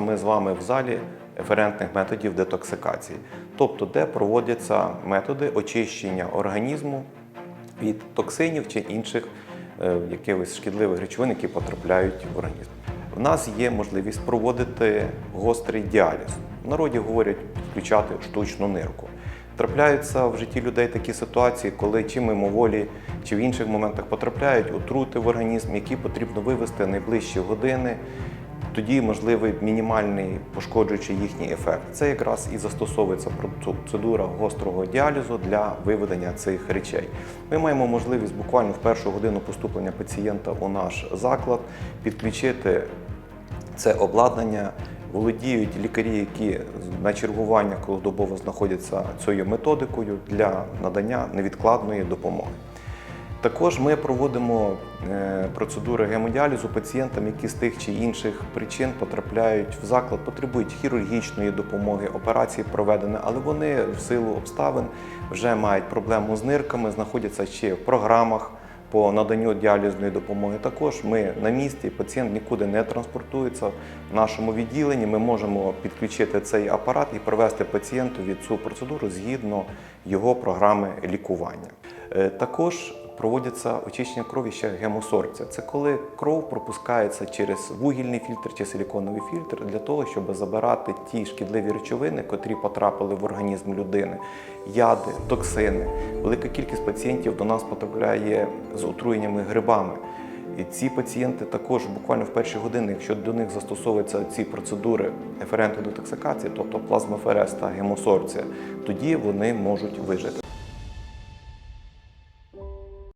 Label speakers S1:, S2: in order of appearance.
S1: Ми з вами в залі еферентних методів детоксикації, тобто де проводяться методи очищення організму від токсинів чи інших е, якихось шкідливих речовин, які потрапляють в організм. В нас є можливість проводити гострий діаліз. В народі говорять підключати штучну нирку. Трапляються в житті людей такі ситуації, коли чи мимоволі, чи в інших моментах потрапляють отрути в організм, які потрібно вивести найближчі години. Тоді можливий мінімальний пошкоджуючий їхній ефект. Це якраз і застосовується процедура гострого діалізу для виведення цих речей. Ми маємо можливість буквально в першу годину поступлення пацієнта у наш заклад підключити це обладнання. Володіють лікарі, які на чергування круглодобово знаходяться цією методикою для надання невідкладної допомоги. Також ми проводимо е, процедури гемодіалізу пацієнтам, які з тих чи інших причин потрапляють в заклад, потребують хірургічної допомоги, операції проведені, але вони в силу обставин вже мають проблему з нирками, знаходяться ще в програмах по наданню діалізної допомоги. Також ми на місці, пацієнт нікуди не транспортується. В нашому відділенні ми можемо підключити цей апарат і провести пацієнтові цю процедуру згідно його програми лікування. Е, Також проводяться очищення крові ще гемосорбція. Це коли кров пропускається через вугільний фільтр чи силіконовий фільтр для того, щоб забирати ті шкідливі речовини, котрі потрапили в організм людини, яди, токсини. Велика кількість пацієнтів до нас потрапляє з отруєннями грибами. І ці пацієнти також буквально в перші години, якщо до них застосовуються ці процедури еферентної детоксикації, тобто плазмоферез та гемосорбція, тоді вони можуть вижити.